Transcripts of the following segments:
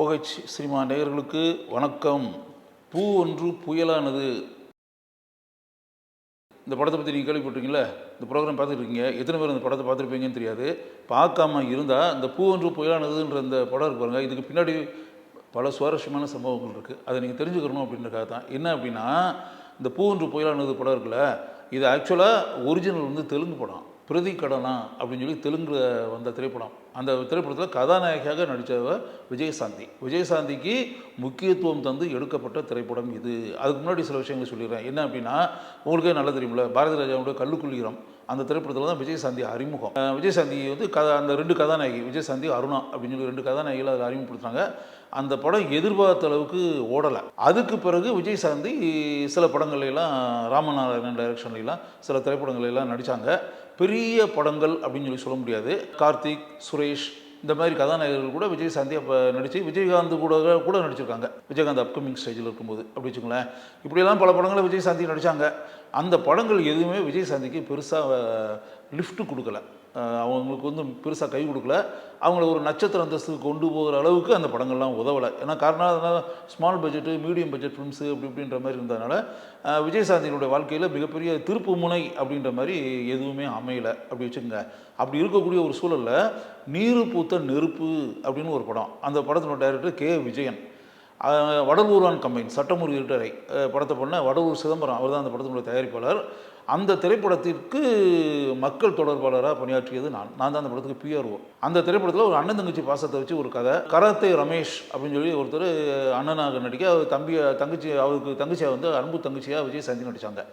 OH cinema நேயர்களுக்கு வணக்கம். பூ ஒன்று புயலானது. இந்த படத்தை பற்றி நீங்கள் கேள்விப்பட்டிருக்கீங்களா? இந்த ப்ரோக்ராம் பார்த்துருக்கீங்க எத்தனை பேர் இந்த படத்தை பார்த்துருப்பீங்கன்னு தெரியாது. பார்க்காம இருந்தால் இந்த பூ ஒன்று புயலானதுன்ற இந்த படம் இருக்கு இதுக்கு பின்னாடி பல சுவாரஸ்யமான சம்பவங்கள் இருக்குது அதை நீங்கள் தெரிஞ்சுக்கணும் அப்படின்றக்காக தான். என்ன அப்படின்னா இந்த பூ ஒன்று புயலானது படம் இருக்குல்ல இது ஆக்சுவலாக ஒரிஜினல் வந்து தெலுங்கு படம். பிரதி கடனா அப்படின்னு சொல்லி தெலுங்கில் வந்த திரைப்படம். அந்த திரைப்படத்தில் கதாநாயகியாக நடித்தவர் விஜயசாந்தி. விஜயசாந்திக்கு முக்கியத்துவம் தந்து எடுக்கப்பட்ட திரைப்படம் இது. அதுக்கு முன்னாடி சில விஷயங்கள் சொல்லிடுறேன். என்ன அப்படின்னா உங்களுக்கே நல்லா தெரியும்ல பாரதி ராஜாவோட கல்லுக்குள்ளிரம் அந்த திரைப்படத்தில் தான் விஜயசாந்தி அறிமுகம். விஜயசாந்தி வந்து கதா அந்த ரெண்டு கதாநாயகி விஜயசாந்தி அருணா அப்படின்னு சொல்லி ரெண்டு கதாநாயகிகள் அதில் அறிமுகப்படுத்துறாங்க. அந்த படம் எதிர்பார்த்த அளவுக்கு ஓடலை. அதுக்கு பிறகு விஜயசாந்தி சில படங்கள்லாம் ராமநாராயணன் டைரக்ஷன்லாம் சில திரைப்படங்கள்லாம் நடித்தாங்க பெரிய படங்கள் அப்படின்னு சொல்லி சொல்ல முடியாது. கார்த்திக் சுரேஷ் இந்த மாதிரி கதாநாயகர்கள் கூட விஜயசாந்தி அப்போ நடித்து விஜயகாந்த் கூட கூட நடிச்சிருக்காங்க. விஜயகாந்த் அப்கமிங் ஸ்டேஜில் இருக்கும்போது. அப்படி வச்சுங்களேன் இப்படியெல்லாம் பல படங்களை விஜய் சாந்தி நடித்தாங்க அந்த படங்கள் எதுவுமே விஜய் சாந்திக்கு பெருசாக லிஃப்ட்டு கொடுக்கல. அவங்களுக்கு வந்து பெருசாக கை கொடுக்கல. அவங்கள ஒரு நட்சத்திர அந்தஸ்துக்கு கொண்டு போகிற அளவுக்கு அந்த படங்கள்லாம் உதவலை. ஏன்னா காரணம் அதனால் small budget medium budget films அப்படி இப்படின்ற மாதிரி இருந்ததுனால அஹ் விஜயசாந்தியினுடைய வாழ்க்கையில் மிகப்பெரிய திருப்பு முனை அப்படின்ற மாதிரி எதுவுமே அமையலை. அப்படி வச்சுக்கோங்க. அப்படி இருக்கக்கூடிய ஒரு சூழலில் நீரு பூத்த நெருப்பு அப்படின்னு ஒரு படம். அந்த படத்தினோட டைரக்டர் கே. விஜயன். வடலூரான் கம்பைன் சட்டமுறை இருட்டரை படத்தை பண்ண வடலூர் சிதம்பரம் அவர் தான் அந்த படத்தினுடைய தயாரிப்பாளர். அந்த திரைப்படத்திற்கு மக்கள் தொடர்பாளராக பணியாற்றியது நான். நான் தான் அந்த படத்துக்கு பிஆர்ஓ அந்த திரைப்படத்தில் ஒரு அண்ணன் தங்கச்சி பாசத்தை வச்சு ஒரு கதை. கரத்தை ரமேஷ் அப்படின்னு சொல்லி ஒருத்தர் அண்ணனாக நடிக்க அவர் தம்பியை தங்கச்சி அவருக்கு தங்கச்சியாக வந்து அன்பு தங்கச்சியாக விஜய் சந்தி நடித்தாங்க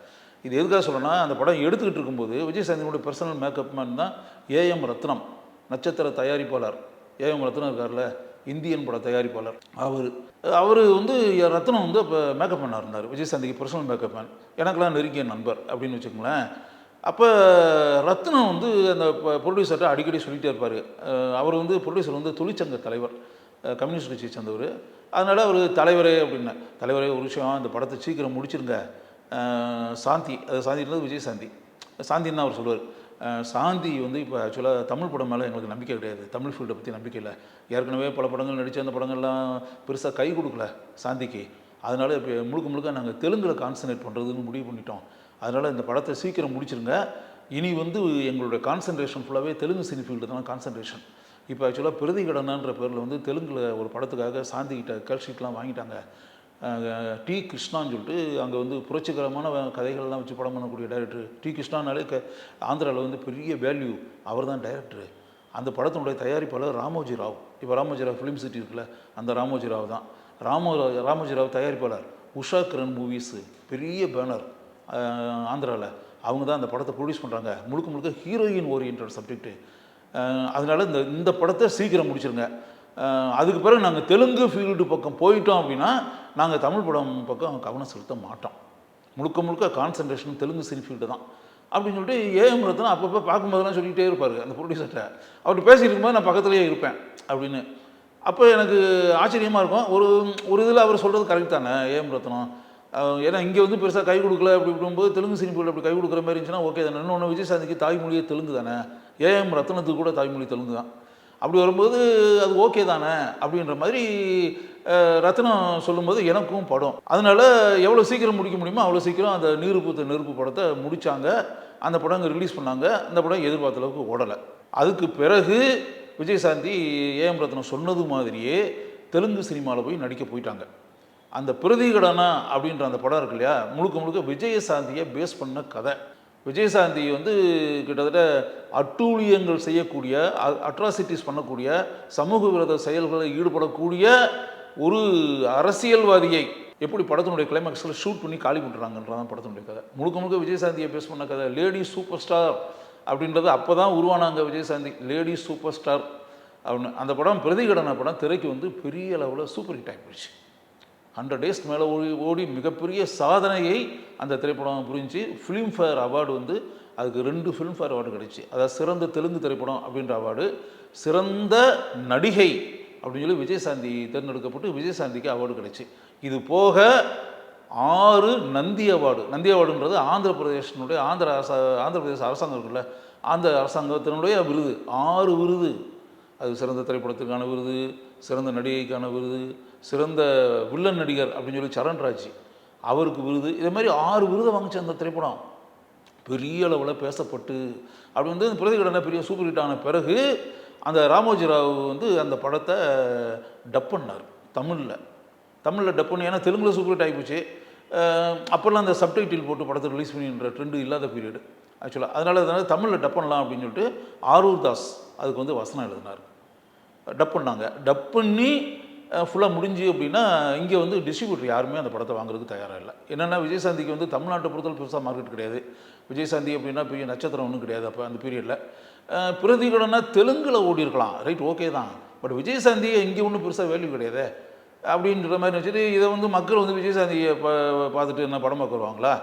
இது எதுக்காக சொல்லணும்னா அந்த படம் எடுத்துக்கிட்டு இருக்கும்போது விஜய் சந்தினுடைய பர்சனல் மேக்கப் மேன் தான் ஏஎம் ரத்னம் நட்சத்திர தயாரிப்பாளர். ஏஎம் ரத்னம் இருக்கார்ல இந்தியன் பட தயாரிப்பாளர். அவர் அவர் வந்து என் ரத்னம் வந்து அப்போ மேக்கப் மேனாக இருந்தார். விஜயசாந்திக்கு பர்சனல் மேக்கப் மேன் எனக்கெல்லாம் நெருங்கிய நண்பர் அப்படின்னு வச்சுக்கோங்களேன். அப்போ ரத்னம் வந்து அந்த ப்ரொடியூசர்கிட்ட அடிக்கடி சொல்லிகிட்டே இருப்பார். அவர் வந்து ப்ரொடியூசர் வந்து தொழிற்சங்க தலைவர். கம்யூனிஸ்ட் கட்சியை சேர்ந்தவர். அதனால் அவர் தலைவரே அப்படின்னா. தலைவரே ஒரு விஷயம் இந்த படத்தை சீக்கிரம் முடிச்சிருங்க. அஹ் சாந்தி அது சாந்தின்றது விஜயசாந்தி. சாந்தின்னு அவர் சொல்லுவார். சாந்தி வந்து இப்போ ஆக்சுவலாக தமிழ் படம் மேலே எங்களுக்கு நம்பிக்கை கிடையாது. தமிழ் ஃபீல்டை பற்றி நம்பிக்கை இல்லை. ஏற்கனவே பல படங்கள் நடித்த அந்த படங்கள்லாம் பெருசாக கை கொடுக்கல சாந்திக்கு. அதனால் இப்போ முழுக்க முழுக்க நாங்கள் தெலுங்கில் கான்சன்ட்ரேட் பண்ணுறதுன்னு முடிவு பண்ணிட்டோம். அதனால் இந்த படத்தை சீக்கிரம் முடிச்சிருங்க. இனி வந்து எங்களுடைய கான்சன்ட்ரேஷன் ஃபுல்லாகவே தெலுங்கு சினி ஃபீல்டு தான் கான்சன்ட்ரேஷன் இப்போ ஆக்சுவலாக பிரதிகடனான்ற பேரில் வந்து தெலுங்கில் ஒரு படத்துக்காக சாந்திக்கிட்ட கல் ஷீட்லாம் வாங்கிட்டாங்க. டி கிருஷ்ணான்னு சொல்லிட்டு அங்கே வந்து புரட்சிகரமான கதைகள்லாம் வச்சு படம் பண்ணக்கூடிய டைரக்டர் டி கிருஷ்ணானாலே க ஆந்திராவில் வந்து பெரிய வேல்யூ அவர் தான் டைரக்டரு அந்த படத்தினுடைய தயாரிப்பாளர் ராமோஜி ராவ். இப்போ ராமோஜி ராவ் ஃபிலிம் சிட்டி இருக்குல்ல அந்த ராமோஜி ராவ் தான். ராமோ ராமோஜி ராவ் தயாரிப்பாளர். உஷா கிரண் மூவிஸு பெரிய பேனர் ஆந்திராவில் அவங்க தான் அந்த படத்தை ப்ரொடியூஸ் பண்ணுறாங்க முழுக்க முழுக்க ஹீரோயின் ஓரியன்ட் சப்ஜெக்ட்டு அதனால் இந்த இந்த படத்தை சீக்கிரம் முடிச்சிருங்க. அதுக்கு பிறகு நாங்கள் தெலுங்கு ஃபீல்டு பக்கம் போயிட்டோம் அப்படின்னா நாங்கள் தமிழ் படம் பக்கம் கவனம் செலுத்த மாட்டோம். முழுக்க முழுக்க கான்சன்ட்ரேஷன் தெலுங்கு சினி ஃபீல்டு தான். அப்படின்னு சொல்லிட்டு ஏஎம் ரத்னா அப்பப்போ பார்க்கும்போதெல்லாம் சொல்லிகிட்டே இருப்பார் அந்த ப்ரொடியூசர்கிட்ட அவர் பேசிட்டு இருக்கும்போது நான் பக்கத்துலேயே இருப்பேன் அப்படின்னு. அப்போ எனக்கு ஆச்சரியமாக இருக்கும். ஒரு ஒரு இதில் அவர் சொல்கிறது கரெக்ட் தானே ஏஎம் ரத்னம் ஏன்னா இங்கே வந்து பெருசாக கை கொடுக்கல அப்படி இருக்கும்போது தெலுங்கு சினி ஃபீல்டு அப்படி கை கொடுக்குற மாதிரி இருந்துச்சுன்னா ஓகே தானே. இன்னொன்று விஜயசாந்திக்கு தாய்மொழியே தெலுங்கு தானே. ஏஎம் ரத்னத்துக்கு கூட தாய்மொழி தெலுங்கு தான். அப்படி வரும்போது அது ஓகே தானே அப்படின்ற மாதிரி ரத்னம் சொல்லும்போது எனக்கும் படம். அதனால எவ்வளோ சீக்கிரம் முடிக்க முடியுமோ அவ்வளோ சீக்கிரம் அந்த நீருப்பூத்த நெருப்பு படத்தை முடித்தாங்க அந்த படம் அங்கே ரிலீஸ் பண்ணாங்க. அந்த படம் எதிர்பார்த்த அளவுக்கு ஓடலை. அதுக்கு பிறகு விஜயசாந்தி ஏஎம் ரத்னம் சொன்னது மாதிரியே தெலுங்கு சினிமாவில் போய் நடிக்க போயிட்டாங்க. அந்த பிரதிகடனா அப்படின்ற அந்த படம் இருக்கு இல்லையா? முழுக்க முழுக்க விஜயசாந்தியை பேஸ் பண்ண கதை. விஜயசாந்தி வந்து கிட்டத்தட்ட அட்டூழியங்கள் செய்யக்கூடிய அட்ராசிட்டிஸ் பண்ணக்கூடிய சமூக விரோத செயல்களில் ஈடுபடக்கூடிய ஒரு அரசியல்வாதியை எப்படி படத்தினுடைய கிளைமேக்ஸில் ஷூட் பண்ணி காலி பண்ணுறாங்கன்றதான் படத்தினுடைய கதை. முழுக்க முழுக்க விஜயசாந்தியை பேஸ் பண்ண கதை லேடி சூப்பர் ஸ்டார் அப்படின்றது அப்போ தான் உருவானாங்க விஜயசாந்தி. லேடி சூப்பர் ஸ்டார் அப்படின்னு. அந்த படம் பிரதிகடன படம் திரைக்கு வந்து பெரிய அளவில் சூப்பர் ஹிட் ஆகிப்போச்சு போயிடுச்சு. ஹண்ட்ரட் டேஸ் மேலே ஓடி ஓடி மிகப்பெரிய சாதனையை அந்த திரைப்படம் புரிஞ்சு ஃபிலிம்ஃபேர் அவார்டு வந்து அதுக்கு ரெண்டு ஃபிலிம்ஃபேர் அவார்டு கிடைச்சி. அதாவது சிறந்த தெலுங்கு திரைப்படம் அப்படின்ற அவார்டு சிறந்த நடிகை அப்படின்னு சொல்லி விஜயசாந்தி தேர்ந்தெடுக்கப்பட்டு விஜயசாந்திக்கு அவார்டு கிடைச்சி. இது போக ஆறு நந்தி அவார்டு நந்தி அவார்டுன்றது ஆந்திர பிரதேசனுடைய ஆந்திர அரச ஆந்திர பிரதேச அரசாங்கம் இருக்குல்ல ஆந்திர அரசாங்கத்தினுடைய விருது ஆறு விருது. அது சிறந்த திரைப்படத்துக்கான விருது சிறந்த நடிகைக்கான விருது சிறந்த வில்லன் நடிகர் அப்படின்னு சொல்லி சரண்ராஜ் அவருக்கு விருது. இதே மாதிரி ஆறு விருதை வாங்கிச்சு அந்த திரைப்படம். பெரிய அளவில் பேசப்பட்டு அப்படி வந்து இந்த பிரதிகடனை பெரிய சூப்பர் ஹிட் ஆன பிறகு அந்த ராமோஜி ராவ் வந்து அந்த படத்தை டப் பண்ணார் தமிழில். தமிழில் டப் பண்ணி ஏன்னா தெலுங்கில் சூப்பர் ஹிட் ஆகிப்போச்சு அப்போல்லாம் அந்த சப்டைட்டில் போட்டு படத்தை ரிலீஸ் பண்ணின்ற ட்ரெண்டு இல்லாத பீரியடு ஆக்சுவலாக அதனால் அதனால் தமிழில் டப் பண்ணலாம் அப்படின்னு சொல்லிட்டு ஆரூர் தாஸ் அதுக்கு வந்து வசனம் எழுதினார். டப் பண்ணாங்க. டப் பண்ணி ஃபுல்லாக முடிஞ்சு அப்படின்னா இங்கே வந்து டிஸ்ட்ரிபியூட்டர் யாருமே அந்த படத்தை வாங்குறதுக்கு தயாராக இல்லை. என்னென்னா விஜயசாந்திக்கு வந்து தமிழ்நாட்டை பொறுத்தவரை பெருசாக மார்க்கெட் கிடையாது. விஜயசாந்தி அப்படின்னா பெரிய நட்சத்திரம் ஒன்றும் கிடையாது அப்போ அந்த பீரியடில் பிரதிகடனா தெலுங்கில் ஓடி இருக்கலாம். ரைட் ஓகே தான். பட் விஜயசாந்தி இங்கே ஒன்றும் பெருசாக வேல்யூ கிடையாது. அப்படின்ற மாதிரி நினச்சிட்டு இதை வந்து மக்கள் வந்து விஜயசாந்தியை பார்த்துட்டு என்ன படம் பார்க்க வருவாங்களா?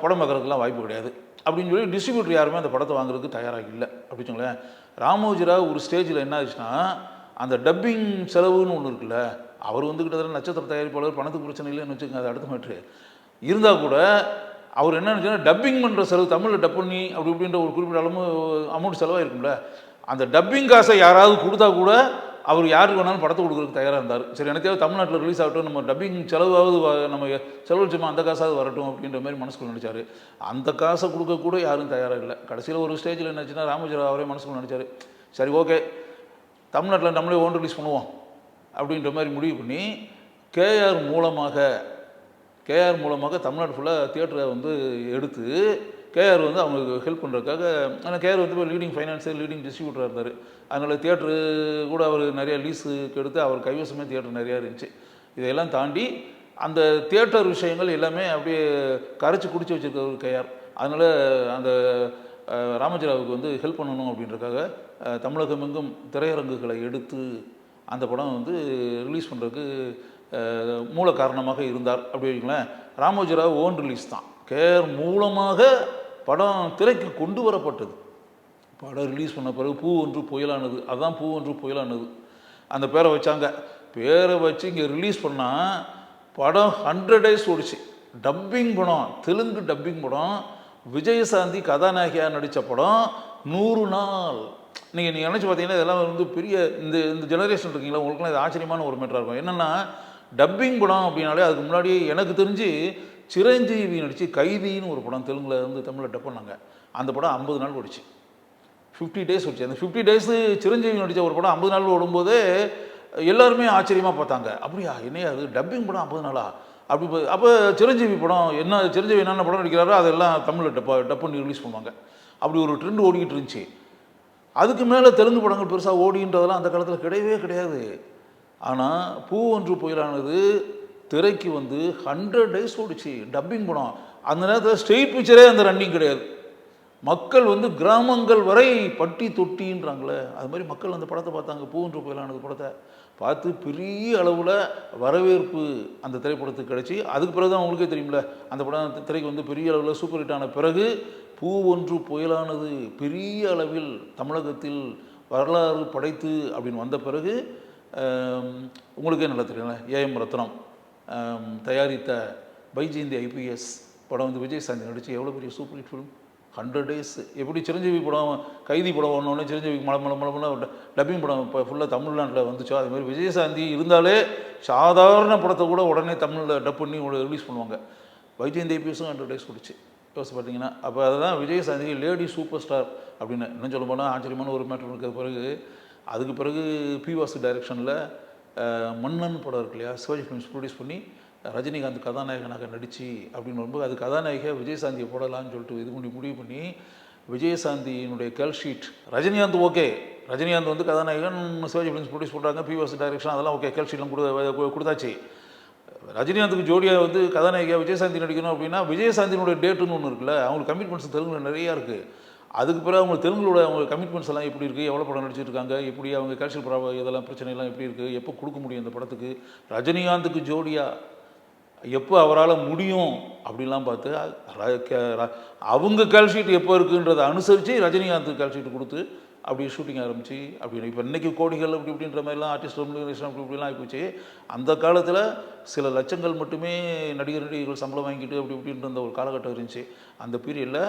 படம் பார்க்குறதுக்குலாம் வாய்ப்பு கிடையாது. அப்படின்னு சொல்லி டிஸ்ட்ரிபியூட்டர் யாருமே அந்த படத்தை வாங்குறதுக்கு தயாராக இல்லை. அப்படின்னு சொல்லுங்களேன் ஒரு ஸ்டேஜில் என்ன ஆச்சுன்னா அந்த டப்பிங் செலவுன்னு ஒன்று இருக்குல்ல அவர் வந்து கிட்டத்தட்ட நட்சத்திர தயாரிப்பாளர் பணத்துக்கு பிரச்சனை இல்லைன்னு வச்சுக்கோங்க அது அடுத்த மேட்ரு இருந்தால் கூட அவர் என்ன நினச்சுன்னா டப்பிங் பண்ணுற செலவு தமிழில் டப் பண்ணி அப்படி இப்படின்ற ஒரு குறிப்பிட்ட அளவு அமௌண்ட் செலவாக இருக்கும்ல அந்த டப்பிங் காசை யாராவது கொடுத்தா கூட அவர் யாருக்கு வேணாலும் படத்தை கொடுக்குறதுக்கு தயாராக இருந்தார். சரி எனக்காவது தமிழ்நாட்டில் ரிலீஸ் ஆகட்டும் நம்ம டப்பிங் செலவாவது நம்ம நம்ம செலவழிச்சோமா அந்த காசாவது வரட்டும் அப்படின்ற மாதிரி மனசுக்குள்ள நினச்சார். அந்த காசை கொடுக்க கூட யாரும் தயாராக இல்லை. கடைசியில் ஒரு ஸ்டேஜில் என்னாச்சுன்னா ராமஜரா அவரே மனசுக்குள்ள நினச்சாரு. சரி ஓகே தமிழ்நாட்டில் நம்மளே ஓன் ரிலீஸ் பண்ணுவோம் அப்படின்ற மாதிரி முடிவு பண்ணி கேஆர் மூலமாக கேஆர் மூலமாக தமிழ்நாடு ஃபுல்லாக தியேட்டரை வந்து எடுத்து கேஆர் வந்து அவங்களுக்கு ஹெல்ப் பண்ணுறதுக்காக ஆனால் கேஆர் வந்து இப்போ லீடிங் ஃபைனான்சியர் லீடிங் டிஸ்ட்ரிபியூட்டராக இருந்தார். அதனால் தியேட்டரு கூட அவர் நிறைய லீஸுக்கு எடுத்து அவர் கைவசமே தியேட்டர் நிறையா இருந்துச்சு. இதையெல்லாம் தாண்டி அந்த தியேட்டர் விஷயங்கள் எல்லாமே அப்படியே கரைச்சி குடிச்சு வச்சுருக்க ஒரு கேஆர் அதனால் அந்த ராமஜராவுக்கு வந்து ஹெல்ப் பண்ணணும் அப்படின்றக்காக தமிழகமெங்கும் திரையரங்குகளை எடுத்து அந்த படம் வந்து ரிலீஸ் பண்ணுறதுக்கு மூல காரணமாக இருந்தார். அப்படி வைங்களேன் ராமோஜிராவ் ஓன் ரிலீஸ் தான். கேர் மூலமாக படம் திரைக்கு கொண்டு வரப்பட்டது. படம் ரிலீஸ் பண்ண பிறகு பூ ஒன்று புயலானது. அதுதான் பூ ஒன்று புயலானது. அந்த பேரை வச்சாங்க. பேரை வச்சு இங்கே ரிலீஸ் பண்ணால் படம் ஹண்ட்ரட் டேஸ் ஓடிச்சு. டப்பிங் படம் தெலுங்கு டப்பிங் படம் விஜயசாந்தி கதாநாயகியாக நடித்த படம் நூறு நாள். நீங்கள் நீங்கள் நினச்சி பார்த்தீங்கன்னா இதெல்லாம் வந்து பெரிய இந்த இந்த ஜெனரேஷன் இருக்கீங்களா? உங்களுக்குலாம் இது ஆச்சரியமான ஒரு மேட்டராக இருக்கும். என்னென்னா டப்பிங் படம் அப்படின்னாலே அதுக்கு முன்னாடி எனக்கு தெரிஞ்சு சிரஞ்சீவி நடித்து கைதின்னு ஒரு படம் தெலுங்குல இருந்து தமிழில் டப் பண்ணாங்க. அந்த படம் ஐம்பது நாள் ஓடிச்சு. ஃபிஃப்டி டேஸ் வச்சு அந்த ஃபிஃப்டி டேஸு சிரஞ்சீவி நடித்த ஒரு படம் ஐம்பது நாள் ஓடும்போது எல்லாருமே ஆச்சரியமாக பார்த்தாங்க. அப்படியா என்னையா அது டப்பிங் படம் ஐம்பது நாளா? அப்படி அப்போ சிரஞ்சீவி படம் என்ன சிரஞ்சீவி என்னென்ன படம் நடிக்கிறாரோ அதெல்லாம் தமிழில் டப்பா டப் பண்ணி ரிலீஸ் பண்ணுவாங்க. அப்படி ஒரு ட்ரெண்ட் ஓடிக்கிட்டு இருந்துச்சு. அதுக்கு மேலே தெலுங்கு படங்கள் பெருசாக ஓடின்றதெல்லாம் அந்த காலத்தில் கிடையவே கிடையாது. ஆனால் பூ ஒன்று புயலானது திரைக்கு வந்து ஹண்ட்ரட் டேஸ் ஓடிச்சு டப்பிங் படம் அந்த நேரத்தில் ஸ்ட்ரெயிட் பிக்சரே அந்த ரன்னிங் கிடையாது. மக்கள் வந்து கிராமங்கள் வரை பட்டி தொட்டின்றாங்களே. அது மாதிரி மக்கள் அந்த படத்தை பார்த்தாங்க. பூன்ற புயலானது படத்தை பார்த்து பெரிய அளவில் வரவேற்பு அந்த திரைப்படத்துக்கு கிடச்சி. அதுக்கு பிறகு தான் உங்களுக்கே தெரியும்ல அந்த படம் திரைக்கு வந்து பெரிய அளவில் சூப்பர் ஹிட் ஆன பிறகு பூ ஒன்று புயலானது பெரிய அளவில் தமிழகத்தில் வரலாறு படைத்து அப்படின்னு வந்த பிறகு உங்களுக்கே நல்லா தெரியும்ல ஏஎம் ரத்னம். தயாரித்த பைஜெயந்தி ஐபிஎஸ் படம் வந்து விஜய் சாந்தி நடித்து எவ்வளோ பெரிய super hit film hundred days எப்படி சிரஞ்சீவி படம் கைதி படம் ஒன்றோடனே சிரஞ்சீவிக்கு மலை மலை மலை மலை டப்பிங் படம் இப்போ ஃபுல்லாக தமிழ்நாட்டில் வந்துச்சோ? அது மாதிரி விஜயசாந்தி இருந்தாலே சாதாரண படத்தை கூட உடனே தமிழில் டப் பண்ணி ரிலீஸ் பண்ணுவாங்க. வைஜெயந்தி ஐபிஎஸும் ஹண்ட்ரட் டேஸ் கொடுச்சு யோசிச்சு பார்த்தீங்கன்னா அப்போ அதுதான் விஜயசாந்தி லேடி சூப்பர் ஸ்டார் அப்படின்னு இன்னும் சொல்ல போனால் ஆச்சரியமான ஒரு மேட்டர் இருக்கிற பிறகு அதுக்கு பிறகு பி வாசு டைரக்ஷனில் மன்னன் படம் இருக்கு இல்லையா? சிவாஜி ஃபிலிம்ஸ் ப்ரொடியூஸ் பண்ணி ரஜினிகாந்த் கதாநாயகனாக நடித்து அப்படின்னு வரும்போது அது கதாநாயகியாக விஜயசாந்தியை போடலான்னு சொல்லிட்டு இது பண்ணி முடிவு பண்ணி விஜயசாந்தியினுடைய call sheet Rajinikanth okay Rajinikanth வந்து கதாநாயகன் சிவாஜி ஃபிலிம்ஸ் ப்ரொடியூஸ் பண்ணுறாங்க பி டைரக்ஷன் அதெல்லாம் ஓகே கேல் ஷீட்லாம் கொடு கொடுத்தாச்சு. ரஜினிகாந்துக்கு ஜோடியாக வந்து கதாநாயகியாக விஜயசாந்தி நடிக்கணும் அப்படின்னா விஜயசாந்தியினுடைய டேட்டுன்னு ஒன்று இருக்குல்ல அவங்களுக்கு கமிட்மெண்ட்ஸ் தெலுங்கு நிறையா இருக்குது அதுக்கு பிறகு அவங்க தெலுங்குலோட அவங்க கமிட்மெண்ட்ஸ் எல்லாம் எப்படி இருக்குது எவ்வளோ படம் நடிச்சிட்டு இருக்காங்க? எப்படி அவங்க கல்ச்சர் ப்ராப இதெல்லாம் பிரச்சனைலாம் எப்படி இருக்குது எப்போ கொடுக்க முடியும் இந்த படத்துக்கு? ரஜினிகாந்துக்கு ஜோடியாக எப்போ அவரால் முடியும் அப்படிலாம் பார்த்து ர- அவங்க கால்ஷீட் எப்போ இருக்குன்றதை அனுசரித்து ரஜினிகாந்த் கால்ஷீட் கொடுத்து அப்படி ஷூட்டிங் ஆரம்பிச்சு அப்படி இப்போ இன்றைக்கி கோடிகள் அப்படி இப்படின்ற மாதிரிலாம் ஆர்டிஸ்ட் ரெமுனரேஷன் அப்படி இப்படிலாம் ஆகிப்போச்சு அந்த காலத்தில் சில லட்சங்கள் மட்டுமே நடிகர் நடிகர்கள் சம்பளம் வாங்கிட்டு அப்படி இப்படின்ற அந்த ஒரு காலகட்டம் இருந்துச்சு. அந்த பீரியடில்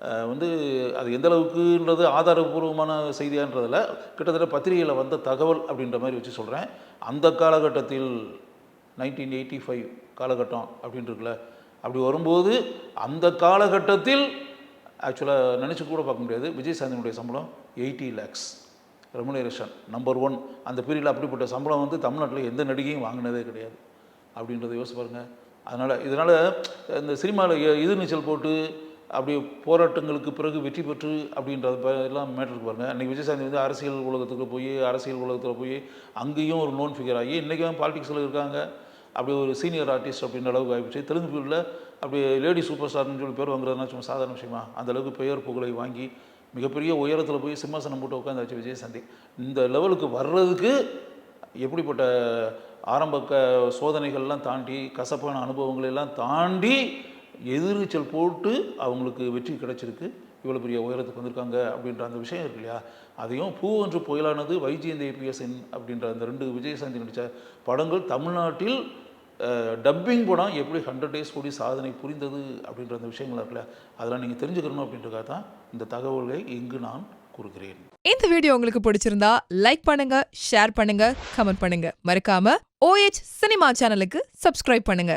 வந்து அது எந்த அளவுக்குன்றது ஆதாரபூர்வமான செய்தியான்றதில் கிட்டத்தட்ட பத்திரிகையில் வந்த தகவல் அப்படின்ற மாதிரி வச்சு சொல்கிறேன் அந்த காலகட்டத்தில் நைன்டீன் எயிட்டி ஃபைவ் காலகட்டம் அப்படின்னு அப்படி வரும்போது அந்த காலகட்டத்தில் ஆக்சுவலாக நினச்சி கூட பார்க்க முடியாது. விஜயசாந்தினுடைய சம்பளம் eighty lakhs remuneration number one அந்த பீரியடில் அப்படிப்பட்ட சம்பளம் வந்து தமிழ்நாட்டில் எந்த நடிகையும் வாங்கினதே கிடையாது. அப்படின்றத யோசிப்பாருங்க அதனால் இதனால் இந்த சினிமாவில் எதிர்நீச்சல் போட்டு அப்படி போராட்டங்களுக்கு பிறகு வெற்றி பெற்று அப்படின்றது எல்லாம் மேட்டருக்கு பாருங்கள் அன்றைக்கி விஜயசாந்தி வந்து அரசியல் உலகத்துக்கு போய் அரசியல் உலகத்தில் போய் அங்கேயும் ஒரு நோன் ஃபிகர் ஆகி இன்றைக்கும் பாலிடிக்ஸில் இருக்காங்க. அப்படி ஒரு சீனியர் ஆர்டிஸ்ட் அப்படின்ற அளவுக்கு ஆகிடுச்சு தெலுங்கு ஃபீல்டில் அப்படி லேடி சூப்பர் ஸ்டார்னு சொல்லி பேர் வாங்குறதுனா சும்மா சாதாரண விஷயமா? அந்த அளவுக்கு பெயர் புகழை வாங்கி மிகப்பெரிய உயரத்தில் போய் சிம்மாசனம் போட்டு உட்காந்தாச்சு விஜயசாந்தி. இந்த லெவலுக்கு வர்றதுக்கு எப்படிப்பட்ட ஆரம்ப க சோதனைகள்லாம் தாண்டி கசப்பான அனுபவங்களெல்லாம் தாண்டி எதிர்நீச்சல் போட்டு அவங்களுக்கு வெற்றி கிடைச்சிருக்கு. இவ்வளோ பெரிய உயரத்துக்கு வந்திருக்காங்க அப்படின்ற அந்த விஷயம் இருக்கு இல்லையா? அதையும் பூ என்று புயலானது வைஜெயந்த் ஏபிஎஸ்என் அப்படின்ற அந்த ரெண்டு விஜயசாந்தி நடித்த படங்கள் தமிழ்நாட்டில் டப்பிங் படம் எப்படி ஹண்ட்ரட் டேஸ் கூடி சாதனை புரிந்தது அப்படின்ற அந்த விஷயங்கள் இருக்குல்ல அதெல்லாம் நீங்கள் தெரிஞ்சுக்கணும் அப்படின்றக்காக தான் இந்த தகவல்களை இங்கு நான் கூறுகிறேன். இந்த வீடியோ உங்களுக்கு பிடிச்சிருந்தா லைக் பண்ணுங்க ஷேர் பண்ணுங்க கமெண்ட் பண்ணுங்க. மறக்காம ஓஎச் சினிமா சேனலுக்கு சப்ஸ்கிரைப் பண்ணுங்க.